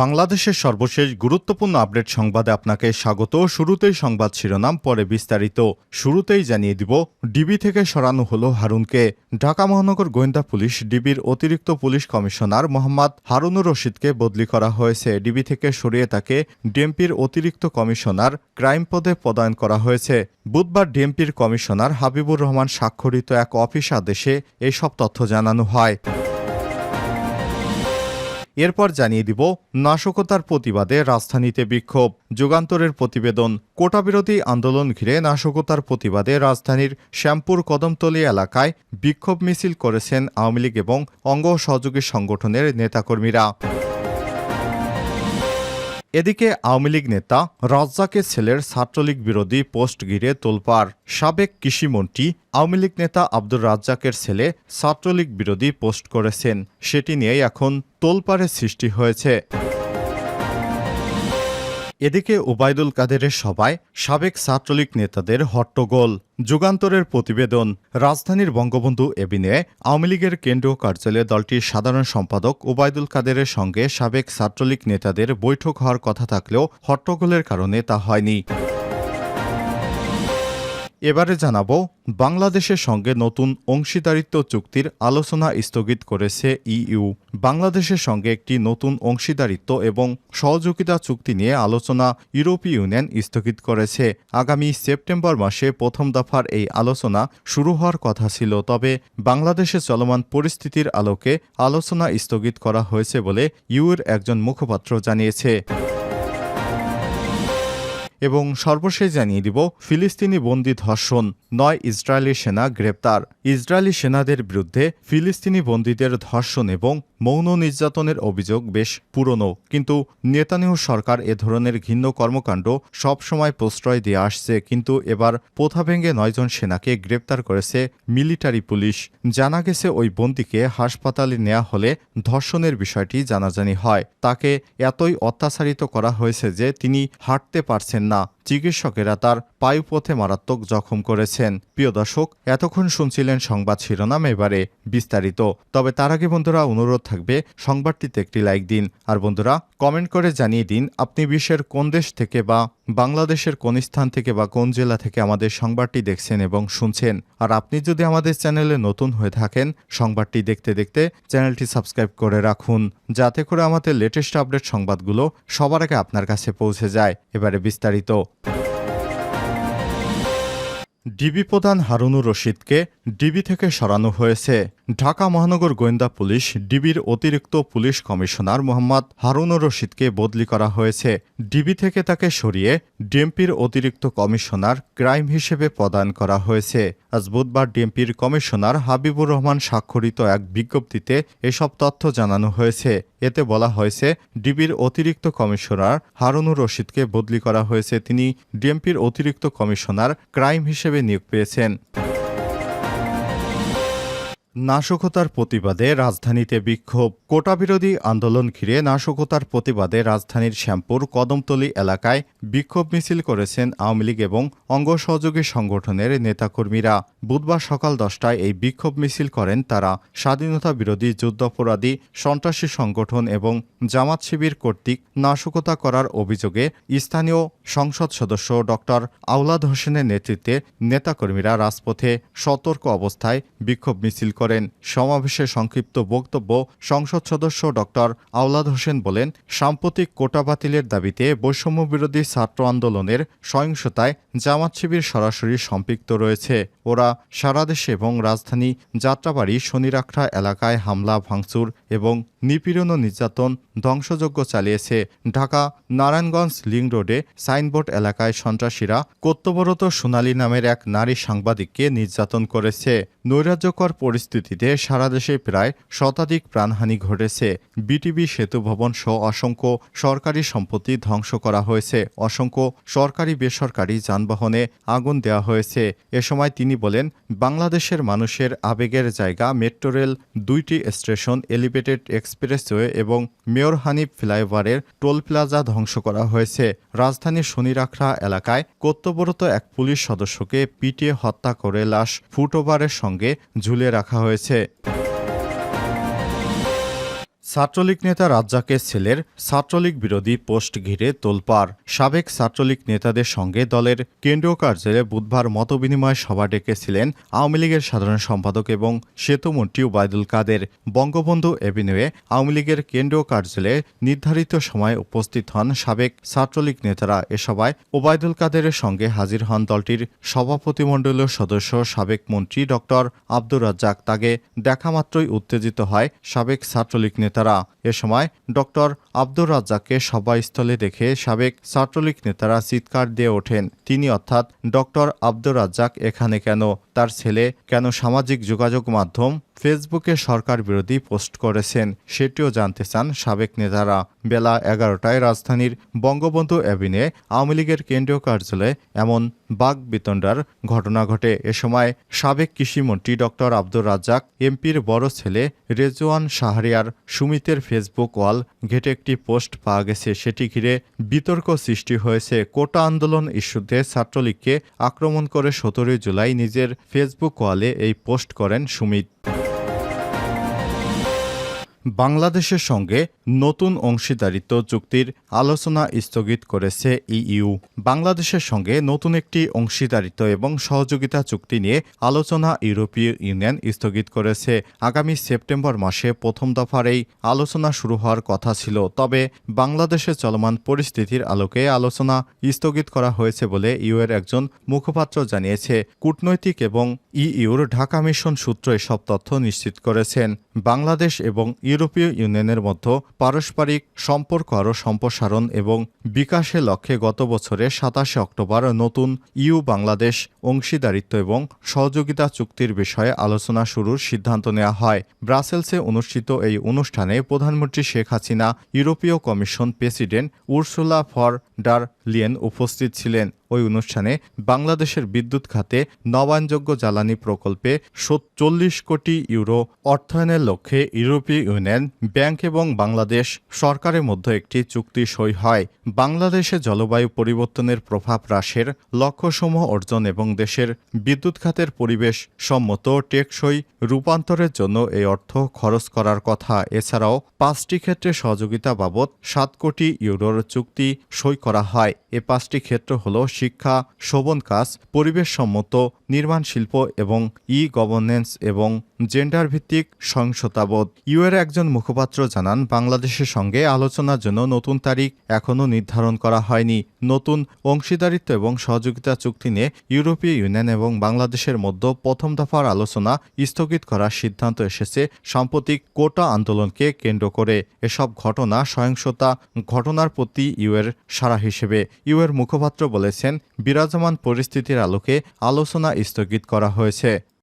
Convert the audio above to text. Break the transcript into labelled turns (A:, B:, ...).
A: বাংলাদেশের সর্বশেষ গুরুত্বপূর্ণ আপডেট সংবাদে আপনাকে স্বাগত। শুরুতেই সংবাদ শিরোনাম, পরে বিস্তারিত। শুরুতেই জানিয়ে দিব, ডিবি থেকে সরানো হলো হারুনকে। ঢাকা মহানগর গোয়েন্দা পুলিশ, ডিবির অতিরিক্ত পুলিশ কমিশনার মোহাম্মদ হারুনুর রশিদকে বদলি করা হয়েছে। ডিবি থেকে সরিয়ে তাকে ডিএমপির অতিরিক্ত কমিশনার ক্রাইম পদে পদায়ন করা হয়েছে। বুধবার ডিএমপির কমিশনার হাবিবুর রহমান স্বাক্ষরিত এক অফিস আদেশে এসব তথ্য জানানো হয়। এরপর জানিয়ে দিব, নাশকতার প্রতিবাদে রাজধানীতে বিক্ষোভ। যুগান্তরের প্রতিবেদন, কোটাবিরোধী আন্দোলন ঘিরে নাশকতার প্রতিবাদে রাজধানীর শ্যামপুর কদমতলী এলাকায় বিক্ষোভ মিছিল করেছেন আওয়ামী লীগ এবং অঙ্গ সহযোগী সংগঠনের নেতাকর্মীরা। এদিকে আওয়ামী লীগ নেতা রাজ্জাকের ছেলের ছাত্রলীগ বিরোধী পোস্ট ঘিরে তোলপাড়। সাবেক কৃষিমন্ত্রী আওয়ামী লীগ নেতা আব্দুর রাজ্জাকের ছেলে ছাত্রলীগ বিরোধী পোস্ট করেছেন। সেটি নিয়েই এখন তোলপাড়ের সৃষ্টি হয়েছে। এদিকে ওবায়দুল কাদেরের সভায় সাবেক ছাত্রলীগ নেতাদের হট্টগোল, যুগান্তরের প্রতিবেদন, রাজধানীর বঙ্গবন্ধু এবিনে আওয়ামী লীগের কেন্দ্রীয় কার্যালয়ে দলটির সাধারণ সম্পাদক ওবায়দুল কাদেরের সঙ্গে সাবেক ছাত্রলীগ নেতাদের বৈঠক হওয়ার কথা থাকলেও হট্টগোলের কারণে তা হয়নি। এবারে জানাব, বাংলাদেশের সঙ্গে নতুন অংশীদারিত্ব চুক্তির আলোচনা স্থগিত করেছে ইইউ। বাংলাদেশের সঙ্গে একটি নতুন অংশীদারিত্ব এবং সহযোগিতা চুক্তি নিয়ে আলোচনা ইউরোপীয় ইউনিয়ন স্থগিত করেছে। আগামী সেপ্টেম্বর মাসে প্রথম দফার এই আলোচনা শুরু হওয়ার কথা ছিল, তবে বাংলাদেশে চলমান পরিস্থিতির আলোকে আলোচনা স্থগিত করা হয়েছে বলে ইউর একজন মুখপাত্র জানিয়েছে। এবং সর্বশেষ জানিয়ে দিব, ফিলিস্তিনি বন্দি ধর্ষণ, নয় ইসরায়েলি সেনা গ্রেপ্তার। ইসরায়েলি সেনাদের বিরুদ্ধে ফিলিস্তিনি বন্দীদের ধর্ষণ এবং মৌন নির্যাতনের অভিযোগ বেশ পুরনো, কিন্তু নেতানিয়াহু সরকার এ ধরনের ঘিন্ন কর্মকাণ্ড সবসময় প্রশ্রয় দিয়ে আসছে, কিন্তু এবার পোথা ভেঙে নয়জন সেনাকে গ্রেপ্তার করেছে মিলিটারি পুলিশ। জানা গেছে ওই বন্দীকে হাসপাতালে নেওয়া হলে ধর্ষণের বিষয়টি জানাজানি হয়। তাকে এতই অত্যাচারিত করা হয়েছে যে তিনি হাঁটতে পারছেন না। চিকিৎসকেরা তার পায়ুপথে মারাত্মক জখম করেছেন। প্রিয় দর্শক, এতক্ষণ শুনছিলেন সংবাদ শিরোনাম এবারে বিস্তারিত। তবে তার আগে বন্ধুরা, অনুরোধ থাকবে, সংবাদটিতে একটি লাইক দিন। আর বন্ধুরা, কমেন্ট করে জানিয়ে দিন, আপনি বিশ্বের কোন দেশ থেকে বা বাংলাদেশের কোন স্থান থেকে বা কোন জেলা থেকে আমাদের সংবাদটি দেখছেন এবং শুনছেন। আর আপনি যদি আমাদের চ্যানেলে নতুন হয়ে থাকেন, সংবাদটি দেখতে দেখতে চ্যানেলটি সাবস্ক্রাইব করে রাখুন, যাতে করে আমাদের লেটেস্ট আপডেট সংবাদগুলো সবার আগে আপনার কাছে পৌঁছে যায়। এবারে বিস্তারিত। ডিবি প্রধান হারুনুর রশিদকে ডিবি থেকে সরানো হয়েছে। ঢাকা মহানগর গোয়েন্দা পুলিশ, ডিবির অতিরিক্ত পুলিশ কমিশনার মোহাম্মদ হারুনুর রশিদকে বদলি করা হয়েছে। ডিবি থেকে তাকে সরিয়ে ডিএমপির অতিরিক্ত কমিশনার ক্রাইম হিসেবে প্রদান করা হয়েছে। আজ বুধবার ডিএমপির কমিশনার হাবিবুর রহমান স্বাক্ষরিত এক বিজ্ঞপ্তিতে এসব তথ্য জানানো হয়েছে। এতে বলা হয়েছে, ডিবির অতিরিক্ত কমিশনার হারুনুর রশিদকে বদলি করা হয়েছে। তিনি ডিএমপির অতিরিক্ত কমিশনার ক্রাইম হিসেবে নিয়োগ পেয়েছেন। নাশকতার প্রতিবাদে রাজধানীতে বিক্ষোভ। কোটাবিরোধী আন্দোলন ঘিরে নাশকতার প্রতিবাদে রাজধানীর শ্যামপুর কদমতলী এলাকায় বিক্ষোভ মিছিল করেছেন আওয়ামী লীগ এবং অঙ্গ সহযোগী সংগঠনের নেতাকর্মীরা। বুধবার সকাল দশটায় এই বিক্ষোভ মিছিল করেন তারা। স্বাধীনতা বিরোধী যুদ্ধাপরাধী সন্ত্রাসী সংগঠন এবং জামাত শিবির কর্তৃক নাশকতা করার অভিযোগে স্থানীয় সংসদ সদস্য ডক্টর আউলাদ হোসেনের নেতৃত্বে নেতাকর্মীরা রাজপথে সতর্ক অবস্থায় বিক্ষোভ মিছিল করেন। সমাবেশে সংক্ষিপ্ত বক্তব্য সংসদ সদস্য ডক্টর আওলাদ হোসেন বলেন, সাম্প্রতিক কোটা বাতিলের দাবিতে বৈষম্য বিরোধী ছাত্র আন্দোলনের সহিংসতায় জামাত শিবির সরাসরি সম্পৃক্ত রয়েছে। ওরা সারা দেশে এবং রাজধানী যাত্রাবাড়ি, শনিরাখড়া এলাকায় হামলা, ভাঙচুর এবং নিপীড়ন ও নির্যাতন ধ্বংসযজ্ঞ চালিয়েছে। ঢাকা নারায়ণগঞ্জ লিং রোডে সাইনবোর্ড এলাকায় সন্ত্রাসীরা কর্তব্যরত সোনালী নামের এক নারী সাংবাদিককে নির্যাতন করেছে। নৈরাজ্যকর পরিস্থিতিতে সারা দেশে প্রায় শতাধিক প্রাণহানি ঘটেছে। বিটিবি সেতু ভবন সহ অসংখ্য সরকারি সম্পত্তি ধ্বংস করা হয়েছে। অসংখ্য সরকারি বেসরকারি যানবাহনে আগুন দেওয়া হয়েছে। এ সময় তিনি বলেন, বাংলাদেশের মানুষের আবেগের জায়গা মেট্রো রেল দুইটি স্টেশন, এলিভেটেড এক্সপ্রেসওয়ে এবং মেয়র হানিফ ফ্লাইওভারের টোল প্লাজা ধ্বংস করা হয়েছে। রাজধানীর শনিরাখড়া এলাকায় কর্তব্যরত এক পুলিশ সদস্যকে পিটিয়ে হত্যা করে লাশ ফুটওভারের সঙ্গে ঝুলিয়ে রাখা হয়েছে। ছাত্রলীগ নেতা রাজ্জাকের ছেলের ছাত্রলীগ বিরোধী পোস্ট ঘিরে তোলপাড়। সাবেক ছাত্রলীগ নেতাদের সঙ্গে দলের কেন্দ্রীয় কার্যালয়ে বুধবার মতবিনিময় সভা ডেকেছিলেন আওয়ামী লীগের সাধারণ সম্পাদক এবং সেতুমন্ত্রী ওবায়দুল কাদের। বঙ্গবন্ধু এভিনিউয়ে আওয়ামী লীগের কেন্দ্রীয় কার্যালয়ে নির্ধারিত সময়ে উপস্থিত হন সাবেক ছাত্রলীগ নেতারা। এ সভায় ওবায়দুল কাদেরের সঙ্গে হাজির হন দলটির সভাপতিমণ্ডলীয় সদস্য সাবেক মন্ত্রী ডক্টর আব্দুর রাজ্জাক। তাকে দেখামাত্রই উত্তেজিত হয় সাবেক ছাত্রলীগ নেতারা এ সময় ডক্টর আব্দুর রাজ্জাককে সভাস্থলে দেখে সাবেক ছাত্রলীগ নেতারা চিৎকার দিয়ে ওঠেন। তিনি অর্থাৎ ডক্টর আব্দুর রাজ্জাক, এখানে কেন? তার ছেলে কেন সামাজিক যোগাযোগ মাধ্যম ফেসবুকে সরকার বিরোধী পোস্ট করেছেন। সেটিও জানতে চান সাবেক নেতারা। বেলা এগারোটায় রাজধানীর বঙ্গবন্ধু অ্যাভিনে আওয়ামী লীগের কেন্দ্রীয় কার্যালয়ে এমন বাঘ বিতণ্ডার ঘটনা ঘটে। এ সময় সাবেক কৃষিমন্ত্রী ডক্টর আব্দুর রাজ্জাক, এমপির বড় ছেলে রেজওয়ান শাহরিয়ার সুমিতের ফেসবুক ওয়াল ঘেটে একটি পোস্ট পাওয়া গেছে। সেটি ঘিরে বিতর্ক সৃষ্টি হয়েছে। কোটা আন্দোলন ইস্যুতে ছাত্রলীগকে আক্রমণ করে সতেরোই জুলাই নিজের ফেসবুক ওয়ালে এই পোস্ট করেন সুমিত। বাংলাদেশের সঙ্গে নতুন অংশীদারিত্ব চুক্তির আলোচনা স্থগিত করেছে ইইউ। বাংলাদেশের সঙ্গে নতুন একটি অংশীদারিত্ব এবং সহযোগিতা চুক্তি নিয়ে আলোচনা ইউরোপীয় ইউনিয়ন স্থগিত করেছে। আগামী সেপ্টেম্বর মাসে প্রথম দফার এই আলোচনা শুরু হওয়ার কথা ছিল, তবে বাংলাদেশে চলমান পরিস্থিতির আলোকে আলোচনা স্থগিত করা হয়েছে বলে ইউ এর একজন মুখপাত্র জানিয়েছে। কূটনৈতিক এবং ইইউর ঢাকা মিশন সূত্র এসব তথ্য নিশ্চিত করেছেন। বাংলাদেশ এবং ইউরোপীয় ইউনিয়নের মধ্যে পারস্পরিক সম্পর্ক আরও সম্প্রসারণ এবং বিকাশের লক্ষ্যে গত বছরের সাতাশে অক্টোবর নতুন ইউ বাংলাদেশ অংশীদারিত্ব এবং সহযোগিতা চুক্তির বিষয়ে আলোচনা শুরুর সিদ্ধান্ত নেওয়া হয়। ব্রাসেলসে অনুষ্ঠিত এই অনুষ্ঠানে প্রধানমন্ত্রী শেখ হাসিনা, ইউরোপীয় কমিশন প্রেসিডেন্ট উর্সুলা ফর ডার লিয়েন উপস্থিত ছিলেন। ওই অনুষ্ঠানে বাংলাদেশের বিদ্যুৎ খাতে নবায়নযোগ্য জ্বালানি প্রকল্পে চল্লিশ কোটি ইউরো অর্থায়নের লক্ষ্যে ইউরোপীয় ইউনিয়ন, ব্যাংক এবং বাংলাদেশ সরকারের মধ্যে একটি চুক্তি সই হয়। বাংলাদেশে জলবায়ু পরিবর্তনের প্রভাব হ্রাসের লক্ষ্যসমূহ অর্জন এবং দেশের বিদ্যুৎ খাতের পরিবেশ সম্মত টেকসই রূপান্তরের জন্য এই অর্থ খরচ করার কথা। এছাড়াও পাঁচটি ক্ষেত্রে সহযোগিতা বাবদ সাত কোটি ইউরোর চুক্তি সই করা হয়। এ পাঁচটি ক্ষেত্র হল শিক্ষা, শোভন কাজ, পরিবেশসম্মত, নির্মাণ শিল্প এবং ই গভর্নেন্স এবং জেন্ডার ভিত্তিক সহিংসতাবোধ ইউএর একজন মুখপাত্র জানান, বাংলাদেশের সঙ্গে আলোচনার জন্য নতুন তারিখ এখনও নির্ধারণ করা হয়নি। নতুন অংশীদারিত্ব এবং সহযোগিতা চুক্তি নিয়ে ইউরোপীয় ইউনিয়ন এবং বাংলাদেশের মধ্যে প্রথম দফার আলোচনা স্থগিত করার সিদ্ধান্ত এসেছে সাম্প্রতিক কোটা আন্দোলনকে কেন্দ্র করে। এসব ঘটনা সহিংসতা ঘটনার প্রতি ইউএর সারা হিসেবে। ইউএর মুখপাত্র বলেছেন, বিরাজমান পরিস্থিতির আলোকে আলোচনা স্থগিত করা হয়েছে।